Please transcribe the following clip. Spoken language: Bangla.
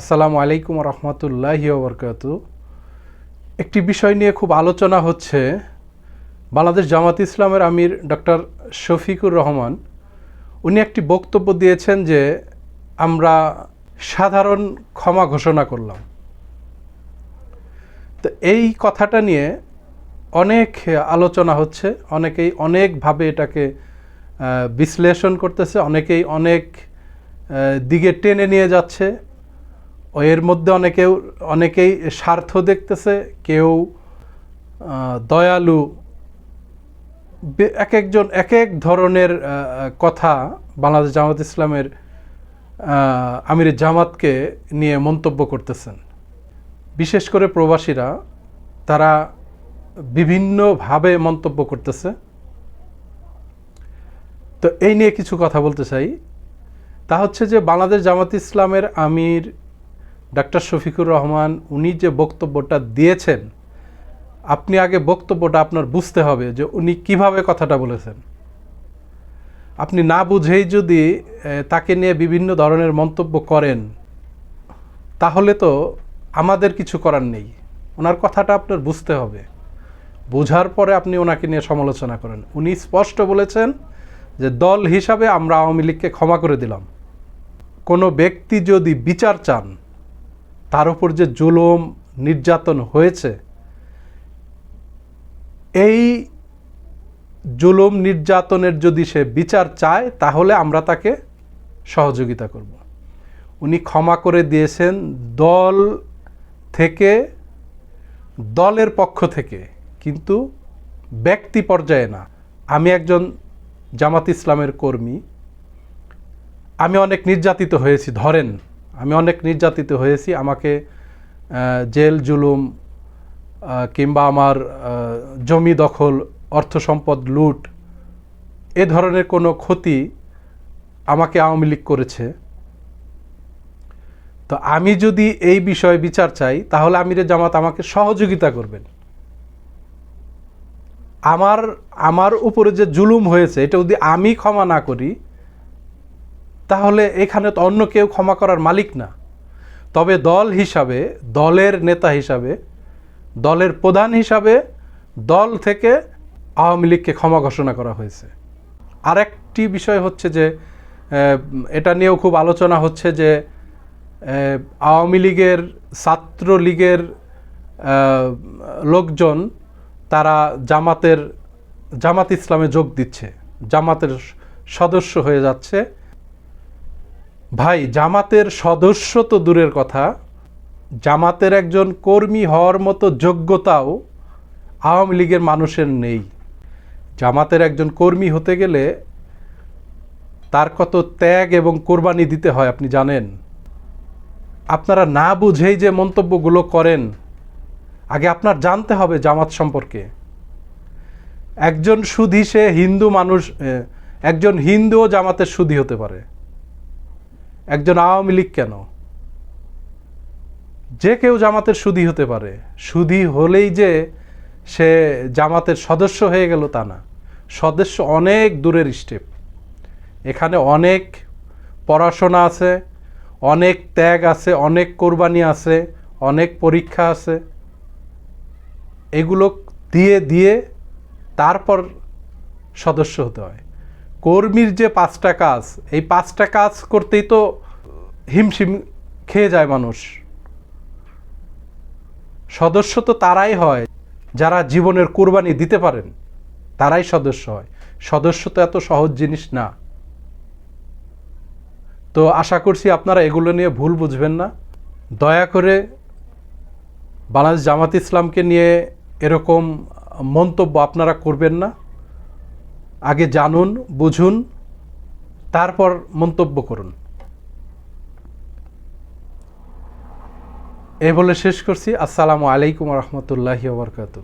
আসসালামু আলাইকুম রহমতুল্লাহি বরকাত একটি বিষয় নিয়ে খুব আলোচনা হচ্ছে বাংলাদেশ জামাত ইসলামের আমির ডক্টর শফিকুর রহমান। উনি একটি বক্তব্য দিয়েছেন যে আমরা সাধারণ ক্ষমা ঘোষণা করলাম। তো এই কথাটা নিয়ে অনেক আলোচনা হচ্ছে, অনেকেই অনেকভাবে এটাকে বিশ্লেষণ করতেছে, অনেকেই অনেক দিকে টেনে নিয়ে যাচ্ছে। এর মধ্যে অনেকেও, অনেকেই স্বার্থ দেখতেছে, কেউ দয়ালু এক একজন এক এক ধরনের কথা বাংলাদেশ জামাত ইসলামের আমির জামাতকে নিয়ে মন্তব্য করতেছেন। বিশেষ করে প্রবাসীরা, তারা বিভিন্নভাবে মন্তব্য করতেছে। তো এই নিয়ে কিছু কথা বলতে চাই। তা হচ্ছে যে বাংলাদেশ জামাত ইসলামের আমির ডাক্তার শফিকুর রহমান, উনি যে বক্তব্যটা দিয়েছেন, আপনি আগে বক্তব্যটা আপনার বুঝতে হবে যে উনি কীভাবে কথাটা বলেছেন। আপনি না বুঝেই যদি তাকে নিয়ে বিভিন্ন ধরনের মন্তব্য করেন, তাহলে তো আমাদের কিছু করার নেই। ওনার কথাটা আপনার বুঝতে হবে। বোঝার পরে আপনি ওনাকে নিয়ে সমালোচনা করেন। উনি স্পষ্ট বলেছেন যে দল হিসাবে আমরা আওয়ামী লীগকে ক্ষমা করে দিলাম। কোনো ব্যক্তি যদি বিচার চান তার উপর যে জুলুম নির্যাতন হয়েছে, এই জুলুম নির্যাতনের যদি সে বিচার চায়, তাহলে আমরা তাকে সহযোগিতা করব। উনি ক্ষমা করে দিয়েছেন দল থেকে, দলের পক্ষ থেকে, কিন্তু ব্যক্তি পর্যায়ে না। আমি একজন জামাত ইসলামের কর্মী। আমি অনেক নির্যাতিত হয়েছি, ধরেন। আমি অনেক নির্যাতিত হয়েছি, আমাকে জেল, জুলুম কিংবা আমার জমি দখল, অর্থ সম্পদ, লুট, এ ধরনের কোনো ক্ষতি আমাকে আওয়ামী লীগ করেছে। তো আমি যদি এই বিষয়ে বিচার চাই, তাহলে আমিরে জামাত আমাকে সহযোগিতা করবেন। আমার আমার উপরে যে জুলুম হয়েছে, এটা যদি আমি ক্ষমা না করি তাহলে এখানে তো অন্য কেউ ক্ষমা করার মালিক না। তবে দল হিসাবে, দলের নেতা হিসাবে, দলের প্রধান হিসাবে দল থেকে আওয়ামী লীগকে ক্ষমা ঘোষণা করা হয়েছে। আরেকটি বিষয় হচ্ছে যে এটা নিয়েও খুব আলোচনা হচ্ছে যে আওয়ামী লীগের ছাত্র লীগের লোকজন তারা জামাতের, জামাত ইসলামে যোগ দিচ্ছে, জামাতের সদস্য হয়ে যাচ্ছে। ভাই, জামাতের সদস্য তো দূরের কথা। জামাতের একজন কর্মী হওয়ার মতো যোগ্যতাও আওয়ামী লীগের মানুষের নেই। জামাতের একজন কর্মী হতে গেলে তার কত ত্যাগ এবং কোরবানি দিতে হয়, আপনি জানেন? আপনারা না বুঝেই যে মন্তব্যগুলো করেন, আগে আপনার জানতে হবে জামাত সম্পর্কে। একজন সুধী সে হিন্দু মানুষ একজন হিন্দুও জামাতের সুধী হতে পারে। একজন আওয়ামী লীগ কেন? যে কেউ জামাতের সুধী হতে পারে। সুধী হলেই যে সে জামাতের সদস্য হয়ে গেল তা না। সদস্য অনেক দূরের স্টেপ। এখানে অনেক পড়াশোনা আছে, অনেক ত্যাগ আছে, অনেক কোরবানি আছে, অনেক পরীক্ষা আছে। এগুলো দিয়ে দিয়ে তারপর সদস্য হতে হয়। কর্মীর যে পাঁচটা কাজ, এই পাঁচটা কাজ করতেই তো হিমশিম খেয়ে যায় মানুষ। সদস্য তো তারাই হয়, যারা জীবনের কোরবানি দিতে পারেন, তারাই সদস্য হয়। সদস্য তো এত সহজ জিনিস না। তো আশা করছি আপনারা এগুলো নিয়ে ভুল বুঝবেন না। দয়া করে বাংলাদেশ জামাত ইসলামকে নিয়ে এরকম মন্তব্য আপনারা করবেন না। আগে জানুন বুঝুন তারপর মন্তব্য করুন। এই বলে শেষ করছি। আসসালামু আলাইকুম রহমতুল্লাহি ওবরকাতু